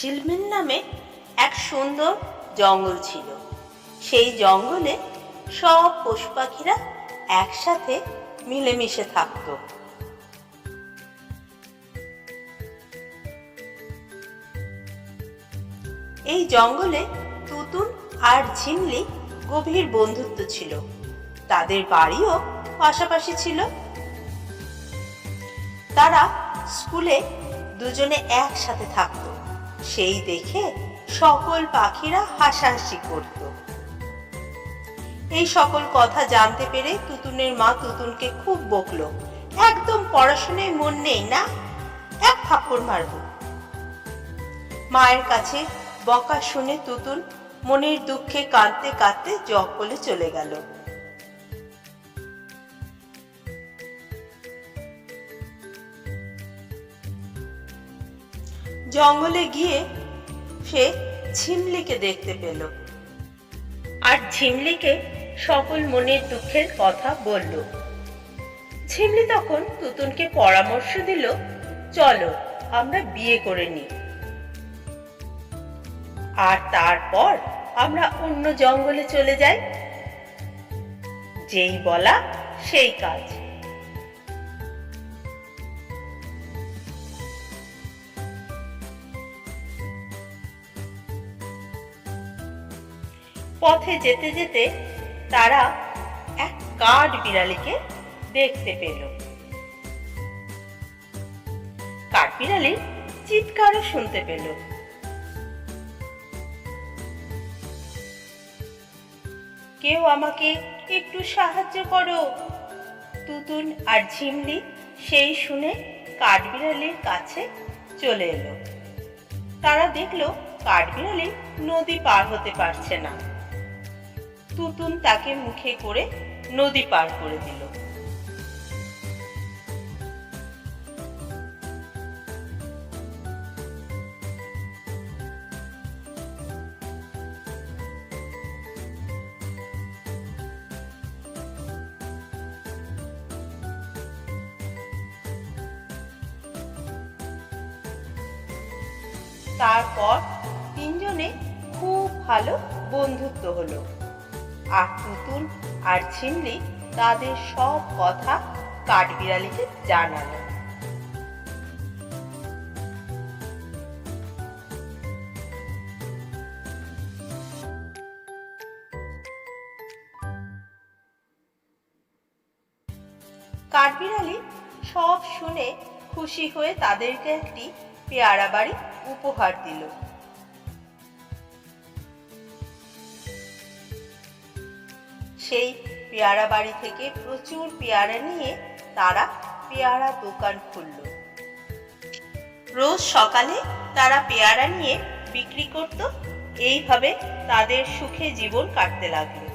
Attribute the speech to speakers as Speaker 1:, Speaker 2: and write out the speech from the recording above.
Speaker 1: ঝিলমিল নামে এক সুন্দর জঙ্গল ছিল। সেই জঙ্গলে সব পশু পাখিরা একসাথে মিলেমিশে থাকতো। এই জঙ্গলে তুতুন আর ঝিমলি গভীর বন্ধুত্ব ছিল। তাদের বাড়িও পাশাপাশি ছিল। তারা স্কুলে দুজনে একসাথে থাকতো। সেই দেখে সকল পাখিরা হাসাহাসি করত। এই সকল কথা জানতে পেরে তুতুনের মা তুতুনকে খুব বকলো। একদম পড়াশোনায় মন নেই না? এক থাপ্পড় মারবো। মায়ের কাছে বকা শুনে তুতুন মনের দুঃখে কাঁদতে কাঁদতে জঙ্গলে চলে গেল। জঙ্গলে গিয়ে সে ঝিমলিকে দেখতে পেল। আর ঝিমলিকে সকল মনের দুঃখের কথা বলল। ঝিমলি তখন তুতুনকে পরামর্শ দিল, চলো, আমরা বিয়ে করে নিই। আর তারপর আমরা অন্য জঙ্গলে চলে যাই। যেই বলা সেই কাজ। পথে যেতে যেতে তারা এক কাঠ বিড়ালিকে দেখতে পেল। কাঠ বিড়ালি চিৎকারও শুনতে পেল। কেউ আমাকে একটু সাহায্য করো। তুতুন আর ঝিমলি সেই শুনে কাঠবিড়ালির কাছে চলে এলো। তারা দেখল কাঠবিড়ালি নদী পার হতে পারছে না। তুতুন তাকে মুখে করে নদী পার করে দিল। তারপর তিনজনে খুব ভালো বন্ধুত্ব হলো। আর তুতুন আর ছিমলি তাদের সব কথা কাঠবিড়ালিকে জানালো। কাঠবিড়ালি সব শুনে খুশি হয়ে তাদেরকে একটি পেয়ারা বাড়ি উপহার দিল। সেই পেয়ারা বাড়ি থেকে প্রচুর পেয়ারা নিয়ে তারা পেয়ারা দোকান খুলল। রোজ সকালে তারা পেয়ারা নিয়ে বিক্রি করত। এইভাবে তাদের সুখে জীবন কাটতে লাগল।